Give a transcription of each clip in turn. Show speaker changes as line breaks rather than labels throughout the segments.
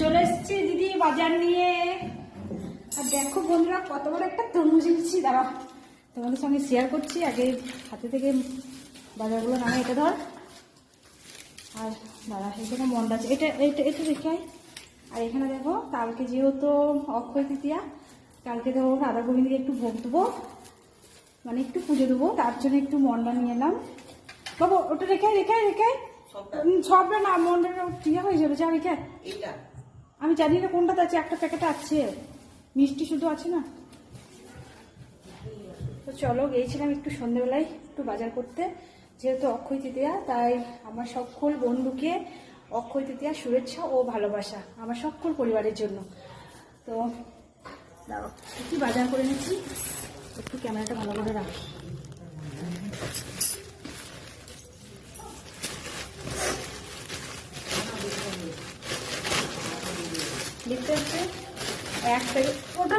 চলে এসেছি দিদি বাজার নিয়ে। আর দেখো বন্ধুরা, কত বড় একটা তরমুজ এনেছি। দাঁড়া তোমাদের সঙ্গে শেয়ার করছি। আগে হাতে থেকে বাজারগুলো নামে এটা ধর। আর দাঁড়া, এখানে মন্ডা আছে। এটা এটা এটা রেখে আর এখানে দেখো, কালকে যেহেতু অক্ষয় তৃতীয়া, কালকে তো রাধা গোবিন্দকে একটু ভোগ দেবো। মানে একটু পুজো দেবো, তার জন্য একটু মন্ডা নিয়ে এলাম। বাবু, ওটা রেখে রেখে রেখে সবটা না মন্ডাটা ঠিক হয়ে যাবে যা রেখে আয়।
এইটা।
আমি জানি না কোনটাতে আছে একটা প্যাকেট আছে। মিষ্টি শুধু আছে না। তো চলো গিয়েছিলাম একটু সন্ধ্যেবেলায় একটু বাজার করতে। যেহেতু অক্ষয় তৃতীয়া তাই আমার সকল বন্ধুকে অক্ষয় তৃতীয়া শুভেচ্ছা ও ভালোবাসা আমার সকল পরিবারের জন্য। তো দাঁড়াও কি বাজার করে নিচ্ছি। একটু ক্যামেরাটা ভালো করে রাখি। এক প্যাকেট ওটা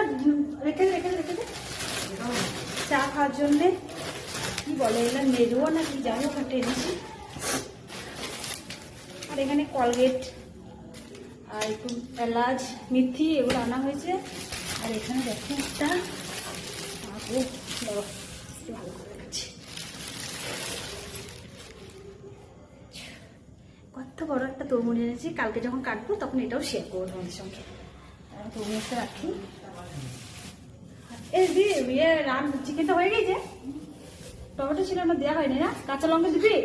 রেখে রেখে দে। চা খাওয়ার জন্যে, কি বলে এগুলো নেজুয়া না কি যাই হোক একটা আর এখানে কলগেট আর একটু এলাচ, মিথি, এগুলো আনা হয়েছে। আর এখানে দেখো একটা ভালো করে। কত বড় একটা তরমুজ এনেছি, কালকে যখন কাটবো তখন এটাও শেয়ার করব তোমাদের সঙ্গে। আর তরমুজটা রাখি। এই দি ইয়ে রান চিকেনটা হয়ে গেছে? টমেটো ছিল না দেওয়া হয়নি না? কাঁচা লঙ্কা দিবি?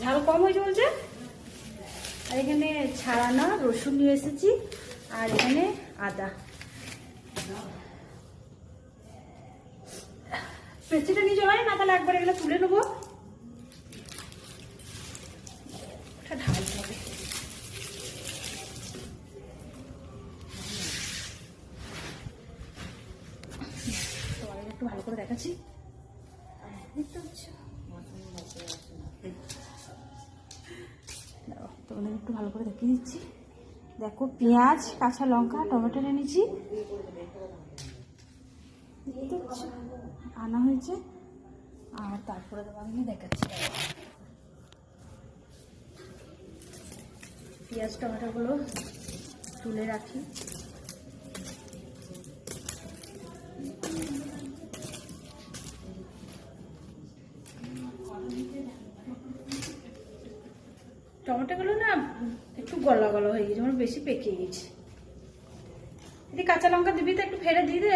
ঝাল কম হয়েছে বলছে? আর এখানে ছাড়ানো রসুন নিয়ে এসেছি, আর এখানে আদা। পেঁচিটা নিয়ে চলাই না তাহলে একবার এগুলো তুলে নেব ওটা ঢালতে হবে তোমাদের একটু ভালো করে দেখাচ্ছি। তোমাদের একটু ভালো করে দেখিয়ে দিচ্ছি। দেখো, পেঁয়াজ, কাঁচা লঙ্কা, টমেটো এনেছি আনা হয়েছে। আর তারপরে তোমাকে দেখাচ্ছি। পেঁয়াজ, টমেটোগুলো তুলে রাখি। টমেটোগুলো না একটু গলা গলা হয়ে গেছে আমার বেশি পেকে গেছে। এটি কাঁচা লঙ্কা দিবি তো, একটু ফেলে দিয়ে দে।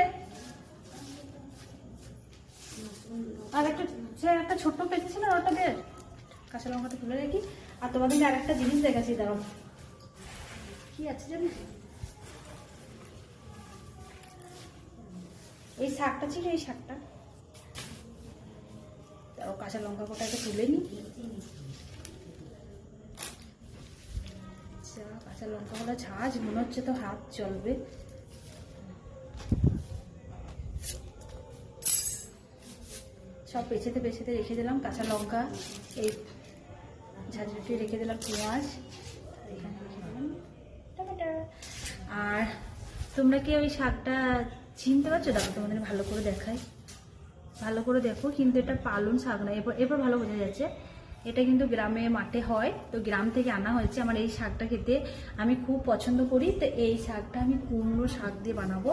আর একটা একটা ছোট্ট পেঁচে ছিল ওটা দে কাঁচা লঙ্কাটা তুলে রাখি। আর তোমাদের আর একটা জিনিস দেখাচ্ছি, দাঁড়াও। কি আছে জানি? এই শাকটা ছিল, এই শাকটা। কাঁচা লঙ্কা কোটাকে তুলে নিই কাঁচা লঙ্কাগুলো ঝাঁজ, মনে হচ্ছে তো হাত চলবে। সব পেছাতে পেছাতে রেখে দিলাম কাঁচা লঙ্কা, এই ঝাঁঝরুটি রেখে দিলাম পেঁয়াজ আর তোমরা কি ওই শাকটা চিনতে পারছ? দেখো, তোমাদের ভালো করে দেখাই। ভালো করে দেখো, কিন্তু এটা পালন শাক না, এরপর এরপর ভালো বোঝা যাচ্ছে। এটা কিন্তু গ্রামে মাঠে হয়। তো গ্রাম থেকে আনা হয়েছে আমার এই শাকটা খেতে। আমি খুব পছন্দ করি। তো এই শাকটা আমি কুমড়ো শাক দিয়ে বানাবো।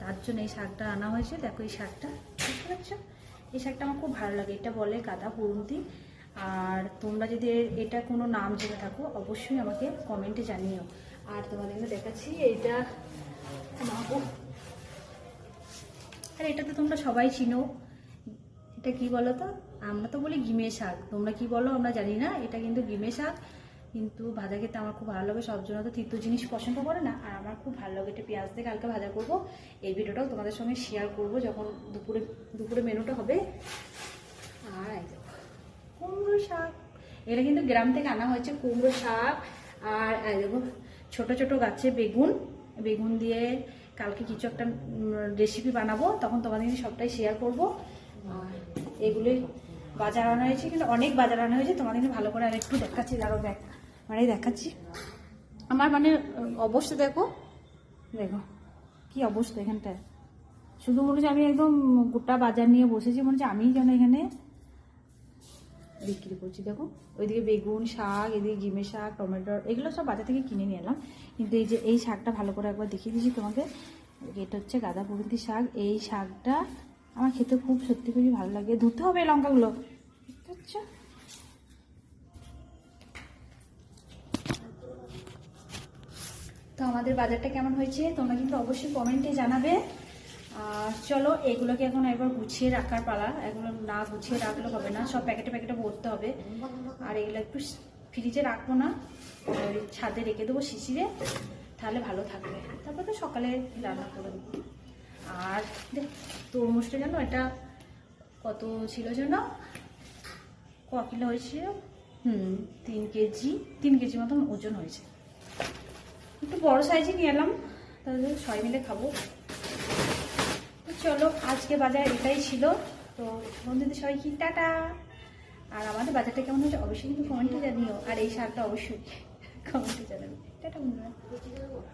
তার জন্য এই শাকটা আনা হয়েছে। দেখো এই শাকটা। বুঝতে পারছ এই শাকটা আমার খুব ভালো লাগে। এটা বলে গাদা পুরন্তি আর তোমরা যদি এটা কোনো নাম জেনে থাকো, অবশ্যই আমাকে কমেন্টে জানিও। আর তোমাদের দেখাচ্ছি, এইটা আর এটা তো তোমরা সবাই চিনো। এটা কি বলো তো আমরা তো বলি গিমে শাক। তোমরা কি বলো? আমরা জানি না। এটা কিন্তু গিমে শাক। কিন্তু ভাজা খেতে আমার খুব ভালো লাগে। সব জন্য তো তিতো জিনিস পছন্দ করে না। আর আমার খুব ভালো লাগে। এটা পেঁয়াজ দিয়ে কালকে ভাজা করব। এই ভিডিওটাও তোমাদের সঙ্গে শেয়ার করব যখন দুপুরে দুপুরে মেনুটা হবে। আর কুমড়ো শাক। এটা কিন্তু গ্রাম থেকে আনা হয়েছে কুমড়ো শাক। আর দেখো, ছোট ছোট গাছে বেগুন। বেগুন দিয়ে কালকে কিছু একটা রেসিপি বানাবো। তখন তোমাদের সবটাই শেয়ার করব। আর এগুলি বাজার আনা হয়েছে, কিন্তু অনেক বাজার আনা হয়েছে। তোমাদের ভালো করে আর একটু দেখাচ্ছি দাঁড়ো দেখ মানে দেখাচ্ছি। আমার মানে অবস্থা দেখো দেখো, কি অবস্থা এখানটায়। শুধু মনে হচ্ছে আমি একদম গোটা বাজার নিয়ে বসেছি, মনে হচ্ছে আমিই যেন এখানে বিক্রি করছি। দেখো, ওইদিকে বেগুন শাক, এদিকে গিমে শাক, টমেটো, এগুলো সব বাজার থেকে কিনে নিয়ে এলাম। কিন্তু এই যে, এই শাকটা ভালো করে একবার দেখিয়ে দিচ্ছি তোমাকে এটা হচ্ছে গাঁদা প্রকৃতি শাক। এই শাকটা আমার খেতে খুব সত্যি খুবই ভালো লাগে। ধুতে হবে লঙ্কাগুলো। পাচ্ছ? তো আমাদের বাজারটা কেমন হয়েছে তোমরা কিন্তু অবশ্যই কমেন্টে জানাবে। আর চলো, এগুলোকে এখন একবার গুছিয়ে রাখার পালা। এগুলো না গুছিয়ে রাখলে হবে না, সব প্যাকেটে প্যাকেটে ভরতে হবে। আর এগুলো একটু ফ্রিজে রাখব না ছাদে রেখে দেবো শিশিরে, তাহলে ভালো থাকবে। তারপর তো সকালে রান্না করে দেবো আর তরমুজটা জানো এটা কত ছিল যেন ক কিলো হয়েছিল? হুম, তিন কেজি তিন কেজি মতন ওজন হয়েছে। একটু বড় সাইজে নিয়ে এলাম, তাহলে সবাই মিলে খাব। চলো, আজকে বাজার এটাই ছিল। তো বন্ধুদের সবাই কি টাটা। আর আমাদের বাজারটা কেমন হয়েছে অবশ্যই কিন্তু কমেন্টে জানিও। আর এই শাকটা অবশ্যই কমেন্টে জানাবে। টাটা বন্ধুরা।